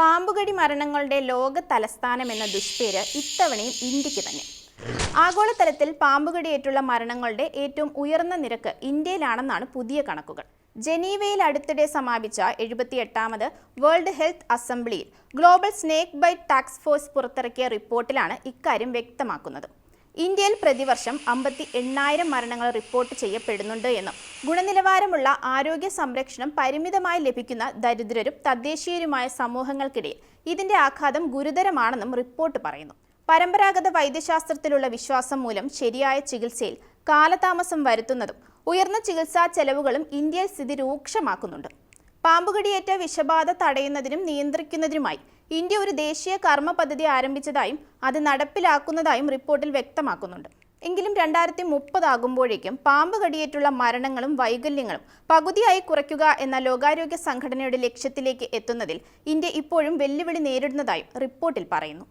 പാമ്പുകടി മരണങ്ങളുടെ ലോക തലസ്ഥാനം എന്ന ദുഷ്പേര് ഇത്തവണയും ഇന്ത്യയ്ക്ക് തന്നെ. ആഗോളതലത്തിൽ പാമ്പുകടിയേറ്റുള്ള മരണങ്ങളുടെ ഏറ്റവും ഉയർന്ന നിരക്ക് ഇന്ത്യയിലാണെന്നാണ് പുതിയ കണക്കുകൾ. ജനീവയിൽ അടുത്തിടെ സമാപിച്ച എഴുപത്തിയെട്ടാമത് വേൾഡ് ഹെൽത്ത് അസംബ്ലിയിൽ ഗ്ലോബൽ സ്നേക്ക് ബൈറ്റ് ടാക്സ് ഫോഴ്സ് പുറത്തിറക്കിയ റിപ്പോർട്ടിലാണ് ഇക്കാര്യം വ്യക്തമാക്കുന്നത്. ഇന്ത്യയിൽ പ്രതിവർഷം അമ്പത്തി എണ്ണായിരം മരണങ്ങൾ റിപ്പോർട്ട് ചെയ്യപ്പെടുന്നുണ്ട് എന്നും ഗുണനിലവാരമുള്ള ആരോഗ്യ സംരക്ഷണം പരിമിതമായി ലഭിക്കുന്ന ദരിദ്രരും തദ്ദേശീയരുമായ സമൂഹങ്ങൾക്കിടയിൽ ഇതിന്റെ ആഘാതം ഗുരുതരമാണെന്നും റിപ്പോർട്ട് പറയുന്നു. പരമ്പരാഗത വൈദ്യശാസ്ത്രത്തിലുള്ള വിശ്വാസം മൂലം ശരിയായ ചികിത്സയിൽ കാലതാമസം വരുത്തുന്നതും ഉയർന്ന ചികിത്സാ ചെലവുകളും ഇന്ത്യയിൽ സ്ഥിതി രൂക്ഷമാക്കുന്നുണ്ട്. പാമ്പുകടിയേറ്റ വിഷബാധ തടയുന്നതിനും നിയന്ത്രിക്കുന്നതിനുമായി ഇന്ത്യ ഒരു ദേശീയ കർമ്മ പദ്ധതി ആരംഭിച്ചതായും അത് നടപ്പിലാക്കുന്നതായും റിപ്പോർട്ടിൽ വ്യക്തമാക്കുന്നുണ്ട്. എങ്കിലും രണ്ടായിരത്തി മുപ്പതാകുമ്പോഴേക്കും പാമ്പ് കടിയേറ്റുള്ള മരണങ്ങളും വൈകല്യങ്ങളും പകുതിയായി കുറയ്ക്കുക എന്ന ലോകാരോഗ്യ സംഘടനയുടെ ലക്ഷ്യത്തിലേക്ക് എത്തുന്നതിൽ ഇന്ത്യ ഇപ്പോഴും വെല്ലുവിളി നേരിടുന്നതായും റിപ്പോർട്ടിൽ പറയുന്നു.